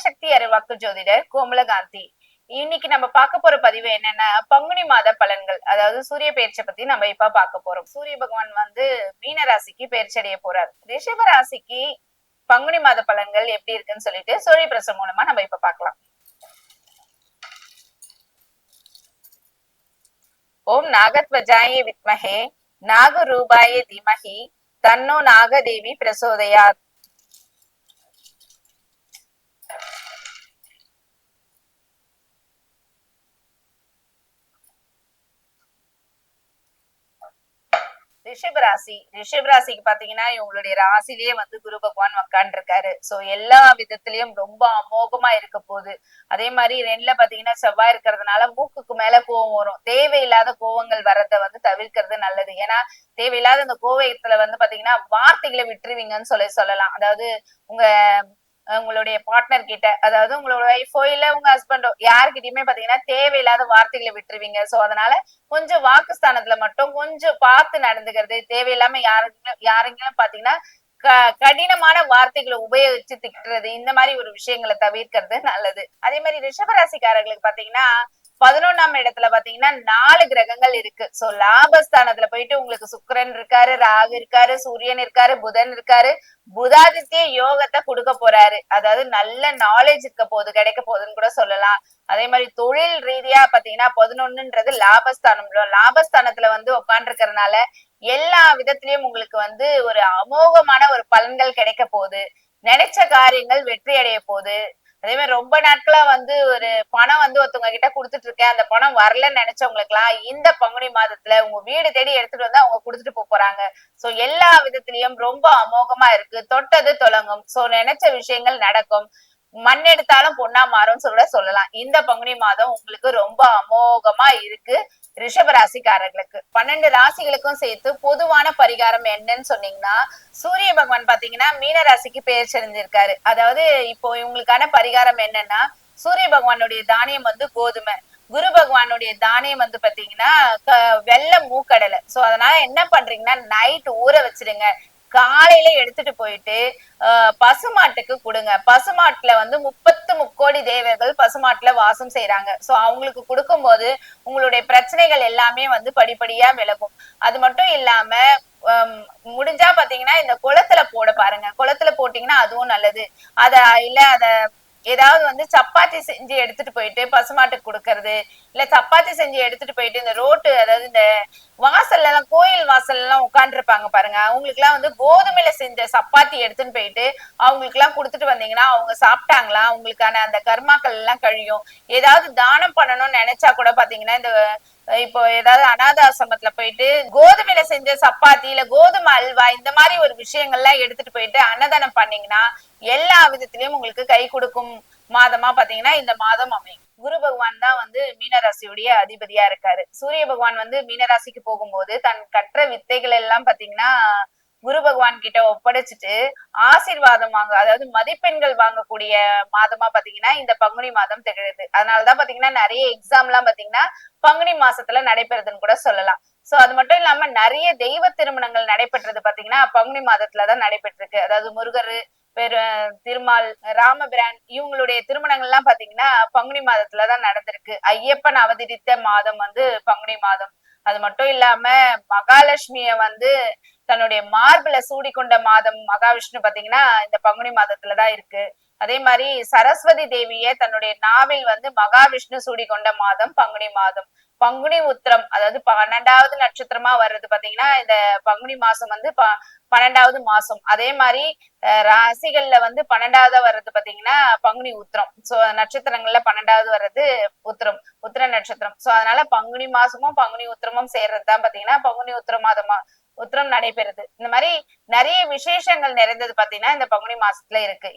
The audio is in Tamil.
நேயர்களுக்கு வணக்கம் அறிவாக்கு ஜோதிடர் கோமலகாந்தி இன்னைக்கு நம்ம பார்க்க போற பதிவு என்னன்னா பங்குனி மாத பலன்கள் அதாவது சூரிய பயிற்சியை பத்தி நம்ம இப்ப பார்க்க போறோம். சூரிய பகவான் வந்து மீன ராசிக்கு பயிற்சி அடைய போறாரு. ரிஷப ராசிக்கு பங்குனி மாத பலன்கள் எப்படி இருக்குன்னு சொல்லிட்டு சூரிய பிரசம் மூலமா நம்ம இப்ப பார்க்கலாம். ஓம் நாகத்வஜாய வித்மஹே நாகரூபாய தீமஹி தன்னோ நாகதேவி பிரசோதயாத். ரிஷபராசி ரிஷபராசிக்கு பாத்தீங்கன்னா இவங்களுடைய ராசிலேயே வந்து குரு பகவான் உக்காண்டிருக்காரு. சோ எல்லா விதத்திலயும் ரொம்ப அமோகமா இருக்க போகுது. அதே மாதிரி ரெண்டுல பாத்தீங்கன்னா செவ்வாய் இருக்கிறதுனால மூக்குக்கு மேல கோவம் வரும். தேவையில்லாத கோவங்கள் வரத வந்து தவிர்க்கிறது நல்லது. ஏன்னா தேவையில்லாத இந்த கோவத்துல வந்து பாத்தீங்கன்னா வார்த்தைகளை விட்டுருவீங்கன்னு சொல்லி சொல்லலாம். அதாவது உங்க உங்களுடைய பார்ட்னர் கிட்ட அதாவது உங்களோட ஒய்ஃபோ இல்ல உங்க ஹஸ்பண்டோ யாருக்கிட்டயுமே பாத்தீங்கன்னா தேவையில்லாத வார்த்தைகளை விட்டுருவீங்க. சோ அதனால கொஞ்சம் வாக்குஸ்தானத்துல மட்டும் கொஞ்சம் பார்த்து நடந்துக்கிறது தேவையில்லாம யாருங்களும் யாருங்களும் பாத்தீங்கன்னா க கடினமான வார்த்தைகளை உபயோகிச்சு திட்டுறது இந்த மாதிரி ஒரு விஷயங்களை தவிர்க்கிறது நல்லது. அதே மாதிரி ரிஷபராசிக்காரர்களுக்கு பாத்தீங்கன்னா பதினொன்னாம் இடத்துல பாத்தீங்கன்னா நாலு கிரகங்கள் இருக்கு. சோ லாபஸ்தானத்துல போயிட்டு உங்களுக்கு சுக்கரன் இருக்காரு ராகு இருக்காரு சூரியன் இருக்காரு புதன் இருக்காரு. புதாதித்ய யோகத்தை கொடுக்க போறாரு. அதாவது நல்ல நாலேஜ் இருக்க போகுது கிடைக்க போகுதுன்னு கூட சொல்லலாம். அதே மாதிரி தொழில் ரீதியா பாத்தீங்கன்னா பதினொன்னுன்றது லாபஸ்தானம். லாபஸ்தானத்துல வந்து உட்காந்துருக்கறதுனால எல்லா விதத்திலயும் உங்களுக்கு வந்து ஒரு அமோகமான ஒரு பலன்கள் கிடைக்க போகுது. நினைச்ச காரியங்கள் வெற்றி அடைய போகுது. அதே மாதிரி ரொம்ப நாட்களா வந்து ஒரு பணம் வந்து ஒருத்தவங்க கிட்ட கொடுத்துட்டு இருக்கேன். அந்த பணம் வரலன்னு நினைச்சவங்களுக்கு எல்லாம் இந்த பங்குனி மாதத்துல உங்க வீடு தேடி எடுத்துட்டு வந்து அவங்க கொடுத்துட்டு போக போறாங்க. சோ எல்லா விதத்திலயும் ரொம்ப அமோகமா இருக்கு. தொட்டது தொடங்கும் சோ நினைச்ச விஷயங்கள் நடக்கும். மண் எடுத்தாலும் பொண்ணா மாறும் சொல்ல சொல்லலாம். இந்த பங்குனி மாதம் உங்களுக்கு ரொம்ப அமோகமா இருக்கு. ரிஷப ராசிக்காரர்களுக்கு. பன்னெண்டு ராசிகளுக்கும் சேர்த்து பொதுவான பரிகாரம் என்னன்னு சொன்னீங்கன்னா சூரிய பகவான் பாத்தீங்கன்னா மீன ராசிக்கு பெயர் செறிஞ்சிருக்காரு அதாவது இப்போ இவங்களுக்கான பரிகாரம் என்னன்னா சூரிய பகவானுடைய தானியம் வந்து கோதுமை. குரு பகவானுடைய தானியம் வந்து பாத்தீங்கன்னா வெள்ளை மூக்கடலை. சோ அதனால என்ன பண்றீங்கன்னா நைட் ஊற வச்சிருங்க. காலையில எடுத்துட்டு போயிட்டு பசுமாட்டுக்கு கொடுங்க. பசுமாட்டுல வந்து முப்பத்து முக்கோடி தேவர்கள் பசுமாட்டுல வாசம் செய்யறாங்க சோ அவங்களுக்கு கொடுக்கும் போது உங்களுடைய பிரச்சனைகள் எல்லாமே வந்து படிப்படியா விலகும். அது மட்டும் இல்லாம முடிஞ்சா பாத்தீங்கன்னா இந்த குளத்துல போட பாருங்க. குளத்துல போட்டீங்கன்னா அதுவும் நல்லது. அத இல்ல அத ஏதாவது வந்து சப்பாத்தி செஞ்சு எடுத்துட்டு போயிட்டு பசுமாட்டுக்கு கொடுக்கறது இல்ல சப்பாத்தி செஞ்சு எடுத்துட்டு போயிட்டு இந்த ரோட்டு அதாவது இந்த வாசல்ல எல்லாம் கோயில் வாசல் எல்லாம் உட்காந்துருப்பாங்க பாருங்க. அவங்களுக்கு எல்லாம் வந்து கோதுமையில செஞ்ச சப்பாத்தி எடுத்துன்னு போயிட்டு அவங்களுக்கு எல்லாம் கொடுத்துட்டு வந்தீங்கன்னா அவங்க சாப்பிட்டாங்களா? அவங்களுக்கான அந்த கர்மாக்கள் எல்லாம் கழியும். ஏதாவது தானம் பண்ணணும்னு நினைச்சா கூட பாத்தீங்கன்னா இந்த இப்போ ஏதாவது அனாதாசிரமத்துல போயிட்டு கோதுமையில செஞ்ச சப்பாத்தி இல்ல கோதுமை அல்வா இந்த மாதிரி ஒரு விஷயங்கள்லாம் எடுத்துட்டு போயிட்டு அன்னதானம் பண்ணீங்கன்னா எல்லா விதத்திலயும் உங்களுக்கு கை கொடுக்கும் மாதமா பாத்தீங்கன்னா இந்த மாதம் அமையும். குரு பகவான் தான் வந்து மீனராசியுடைய அதிபதியா இருக்காரு. சூரிய பகவான் வந்து மீனராசிக்கு போகும்போது தன் கற்ற வித்தைகள் எல்லாம் பாத்தீங்கன்னா குரு பகவான் கிட்ட ஒப்படைச்சிட்டு ஆசீர்வாதம் வாங்க அதாவது மதிப்பெண்கள் வாங்கக்கூடிய மாதமா பாத்தீங்கன்னா இந்த பங்குனி மாதம் திகழுது. அதனாலதான் பாத்தீங்கன்னா நிறைய எக்ஸாம் எல்லாம் பாத்தீங்கன்னா பங்குனி மாசத்துல நடைபெறுதுன்னு கூட சொல்லலாம். சோ அது மட்டும் இல்லாம நிறைய தெய்வ திருமணங்கள் நடைபெற்றது பாத்தீங்கன்னா பங்குனி மாதத்துலதான் நடைபெற்றிருக்கு. அதாவது முருகர் பெரு திருமால் ராமபிரான் இவங்களுடைய திருமணங்கள் எல்லாம் பாத்தீங்கன்னா பங்குனி மாதத்துலதான் நடந்திருக்கு. ஐயப்பன் அவதரித்த மாதம் வந்து பங்குனி மாதம். அது மட்டும் இல்லாம மகாலட்சுமிய வந்து தன்னுடைய மார்பிள சூடிக்கொண்ட மாதம் மகாவிஷ்ணு பாத்தீங்கன்னா இந்த பங்குனி மாதத்துலதான் இருக்கு. அதே மாதிரி சரஸ்வதி தேவிய தன்னுடைய நாவில் வந்து மகாவிஷ்ணு சூடி கொண்ட மாதம் பங்குனி மாதம். பங்குனி உத்திரம் அதாவது பன்னெண்டாவது நட்சத்திரமா வர்றது பாத்தீங்கன்னா இந்த பங்குனி மாசம் வந்து ப பன்னெண்டாவது மாசம் அதே மாதிரி ராசிகள்ல வந்து பன்னெண்டாவது வர்றது பாத்தீங்கன்னா பங்குனி உத்திரம். சோ நட்சத்திரங்கள்ல பன்னெண்டாவது வர்றது உத்திரம் உத்திர நட்சத்திரம். சோ அதனால பங்குனி மாசமும் பங்குனி உத்திரமும் சேர்றதுதான் பாத்தீங்கன்னா பங்குனி உத்திர மாதமா உத்திரம் நடைபெறுது. இந்த மாதிரி நிறைய விசேஷங்கள் நிறைந்தது பாத்தீங்கன்னா இந்த பங்குனி மாசத்துல இருக்கு.